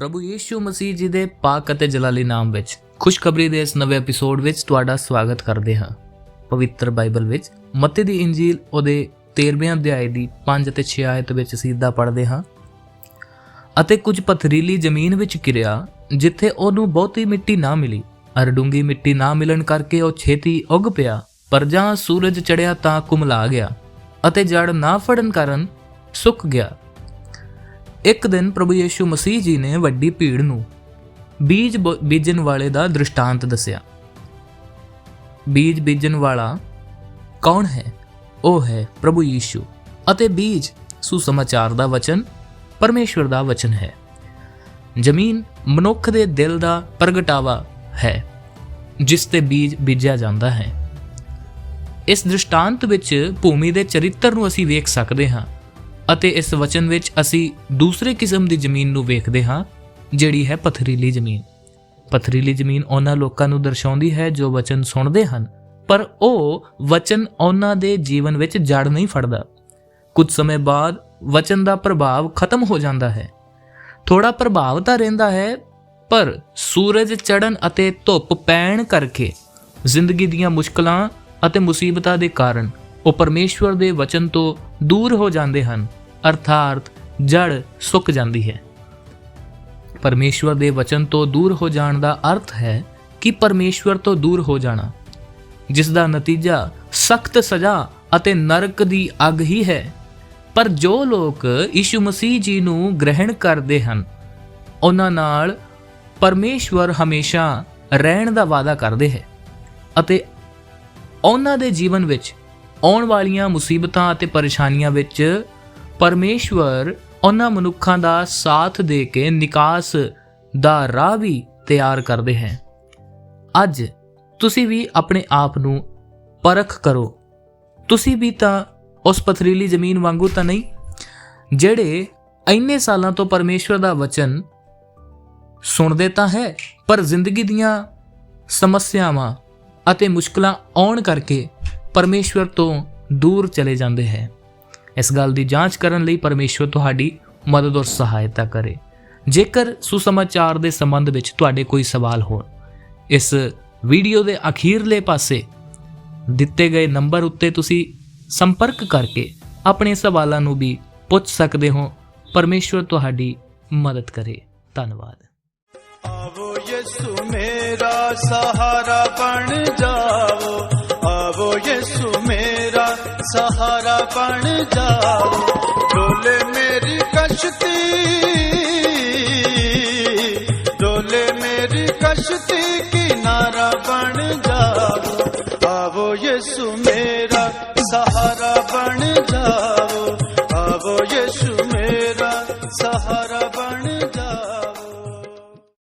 ਪ੍ਰਭੂ ਯੀਸ਼ੂ ਮਸੀਹ ਜੀ ਦੇ ਪਾਕ ਅਤੇ ਜਲਾਲੀ ਨਾਮ ਵਿੱਚ ਖੁਸ਼ਖਬਰੀ ਦੇ ਇਸ ਨਵੇਂ ਐਪੀਸੋਡ ਵਿੱਚ ਤੁਹਾਡਾ ਸਵਾਗਤ ਕਰਦੇ ਹਾਂ। ਪਵਿੱਤਰ ਬਾਈਬਲ ਵਿੱਚ ਮੱਤੀ ਦੀ ਇੰਜੀਲ ਉਹਦੇ 13ਵੇਂ ਅਧਿਆਏ ਦੀ 5 ਅਤੇ 6 ਆਇਤ ਵਿੱਚ ਸਿੱਧਾ ਪੜ੍ਹਦੇ ਹਾਂ। ਅਤੇ ਕੁਝ ਪਥਰੀਲੀ ਜ਼ਮੀਨ ਵਿੱਚ ਕਿਰਿਆ, ਜਿੱਥੇ ਉਹਨੂੰ ਬਹੁਤੀ ਮਿੱਟੀ ਨਾ ਮਿਲੀ। ਅਰ ਡੂੰਗੀ ਮਿੱਟੀ ਨਾ ਮਿਲਣ ਕਰਕੇ ਉਹ ਛੇਤੀ ਉੱਗ ਪਿਆ, ਪਰ ਜਾਂ ਸੂਰਜ ਚੜਿਆ ਤਾਂ ਕੁਮਲਾ ਗਿਆ, ਅਤੇ ਜੜ ਨਾ ਫੜਨ ਕਾਰਨ ਸੁੱਕ ਗਿਆ। ਇੱਕ ਦਿਨ ਪ੍ਰਭੂ ਯੀਸ਼ੂ ਮਸੀਹ ਜੀ ਨੇ ਵੱਡੀ ਭੀੜ ਨੂੰ ਬੀਜ ਬ- ਬੀਜਣ ਵਾਲੇ ਦਾ ਦ੍ਰਿਸ਼ਟਾਂਤ ਦੱਸਿਆ। ਬੀਜ ਬੀਜਣ ਵਾਲਾ ਕੌਣ ਹੈ? ਉਹ ਹੈ ਪ੍ਰਭੂ ਯੀਸ਼ੂ ਅਤੇ ਬੀਜ ਸੁਸਮਾਚਾਰ ਦਾ ਵਚਨ, ਪਰਮੇਸ਼ਵਰ ਦਾ ਵਚਨ ਹੈ। ਜ਼ਮੀਨ ਮਨੁੱਖ ਦੇ ਦਿਲ ਦਾ ਪ੍ਰਗਟਾਵਾ ਹੈ, ਜਿਸ ਤੇ ਬੀਜ ਬੀਜਿਆ ਜਾਂਦਾ ਹੈ। ਇਸ ਦ੍ਰਿਸ਼ਟਾਂਤ ਵਿੱਚ ਭੂਮੀ ਦੇ ਚਰਿੱਤਰ ਨੂੰ ਅਸੀਂ ਵੇਖ ਸਕਦੇ ਹਾਂ। ਅਤੇ ਇਸ ਵਚਨ ਵਿੱਚ ਅਸੀਂ ਦੂਸਰੇ ਕਿਸਮ ਦੀ ਜ਼ਮੀਨ ਨੂੰ ਵੇਖਦੇ ਹਾਂ, ਜਿਹੜੀ ਹੈ ਪਥਰੀਲੀ ਜ਼ਮੀਨ। ਪਥਰੀਲੀ ਜ਼ਮੀਨ ਉਹਨਾਂ ਲੋਕਾਂ ਨੂੰ ਦਰਸਾਉਂਦੀ ਹੈ ਜੋ ਵਚਨ ਸੁਣਦੇ ਹਨ, ਪਰ ਉਹ ਵਚਨ ਉਹਨਾਂ ਦੇ ਜੀਵਨ ਵਿੱਚ ਜੜ ਨਹੀਂ ਫੜਦਾ। ਕੁਝ ਸਮੇਂ ਬਾਅਦ ਵਚਨ ਦਾ ਪ੍ਰਭਾਵ ਖਤਮ ਹੋ ਜਾਂਦਾ ਹੈ। ਥੋੜਾ ਪ੍ਰਭਾਵ ਤਾਂ ਰਹਿੰਦਾ ਹੈ, ਪਰ ਸੂਰਜ ਚੜ੍ਹਨ ਅਤੇ ਧੁੱਪ ਪੈਣ ਕਰਕੇ ਜ਼ਿੰਦਗੀ ਦੀਆਂ ਮੁਸ਼ਕਲਾਂ ਅਤੇ ਮੁਸੀਬਤਾਂ ਦੇ ਕਾਰਨ ਉਹ ਪਰਮੇਸ਼ਵਰ ਦੇ ਵਚਨ ਤੋਂ ਦੂਰ ਹੋ ਜਾਂਦੇ ਹਨ। ਅਰਥਾਤ ਜੜ ਸੁੱਕ ਜਾਂਦੀ ਹੈ। ਪਰਮੇਸ਼ਵਰ ਦੇ ਵਚਨ ਤੋਂ ਦੂਰ ਹੋ ਜਾਣ ਦਾ ਅਰਥ ਹੈ ਕਿ ਪਰਮੇਸ਼ਵਰ ਤੋਂ ਦੂਰ ਹੋ ਜਾਣਾ, ਜਿਸ ਦਾ ਨਤੀਜਾ ਸਖਤ ਸਜ਼ਾ ਅਤੇ ਨਰਕ ਦੀ ਅੱਗ ਹੀ ਹੈ। ਪਰ ਜੋ ਲੋਕ ਯੀਸ਼ੂ ਮਸੀਹ ਜੀ ਨੂੰ ਗ੍ਰਹਿਣ ਕਰਦੇ ਹਨ, ਉਹਨਾਂ ਨਾਲ ਪਰਮੇਸ਼ਵਰ ਹਮੇਸ਼ਾ ਰਹਿਣ ਦਾ ਵਾਅਦਾ ਕਰਦੇ ਹੈ ਅਤੇ ਉਹਨਾਂ ਦੇ ਜੀਵਨ ਵਿੱਚ ਆਉਣ ਵਾਲੀਆਂ ਮੁਸੀਬਤਾਂ ਅਤੇ ਪਰੇਸ਼ਾਨੀਆਂ ਵਿੱਚ ਪਰਮੇਸ਼ਵਰ ਉਹਨਾਂ ਮਨੁੱਖਾਂ ਦਾ ਸਾਥ ਦੇ ਕੇ ਨਿਕਾਸ ਦਾ ਰਾਹ ਵੀ ਤਿਆਰ ਕਰਦੇ ਹੈ। ਅੱਜ ਤੁਸੀਂ ਵੀ ਆਪਣੇ ਆਪ ਨੂੰ ਪਰਖ ਕਰੋ। ਤੁਸੀਂ ਵੀ ਤਾਂ ਉਸ ਪਥਰੀਲੀ ਜ਼ਮੀਨ ਵਾਂਗੂ ਤਾਂ ਨਹੀਂ? ਜਿਹੜੇ ਇੰਨੇ ਸਾਲਾਂ ਤੋਂ ਪਰਮੇਸ਼ਵਰ ਦਾ ਵਚਨ ਸੁਣਦੇ ਤਾਂ ਹੈ, ਪਰ ਜ਼ਿੰਦਗੀ ਦੀਆਂ ਸਮੱਸਿਆਵਾਂ ਅਤੇ ਮੁਸ਼ਕਲਾਂ ਆਉਣ ਕਰਕੇ ਪਰਮੇਸ਼ਵਰ ਤੋਂ ਦੂਰ ਚਲੇ ਜਾਂਦੇ ਹੈ। ਇਸ ਗੱਲ ਦੀ ਜਾਂਚ ਕਰਨ ਲਈ ਪਰਮੇਸ਼ਵਰ ਤੁਹਾਡੀ ਮਦਦ ਔਰ ਸਹਾਇਤਾ ਕਰੇ। ਜੇਕਰ ਸੁਸਮਾਚਾਰ ਦੇ ਸੰਬੰਧ ਵਿੱਚ ਤੁਹਾਡੇ ਕੋਈ ਸਵਾਲ ਹੋਣ, ਇਸ ਵੀਡੀਓ ਦੇ ਅਖੀਰਲੇ ਪਾਸੇ ਦਿੱਤੇ ਗਏ ਨੰਬਰ ਉੱਤੇ ਤੁਸੀਂ ਸੰਪਰਕ ਕਰਕੇ ਆਪਣੇ ਸਵਾਲਾਂ ਨੂੰ ਵੀ ਪੁੱਛ ਸਕਦੇ ਹੋ। ਪਰਮੇਸ਼ਵਰ ਤੁਹਾਡੀ ਮਦਦ ਕਰੇ। ਧੰਨਵਾਦ। ਆਵੋ ਯਿਸੂ ਮੇਰਾ ਸਹਾਰਾ ਬਣ बन जाओ। डोले मेरी कश्ती, डोले मेरी कश्ती किनारा बन जाओ। आवो यीशु मेरा सहारा बन जाओ।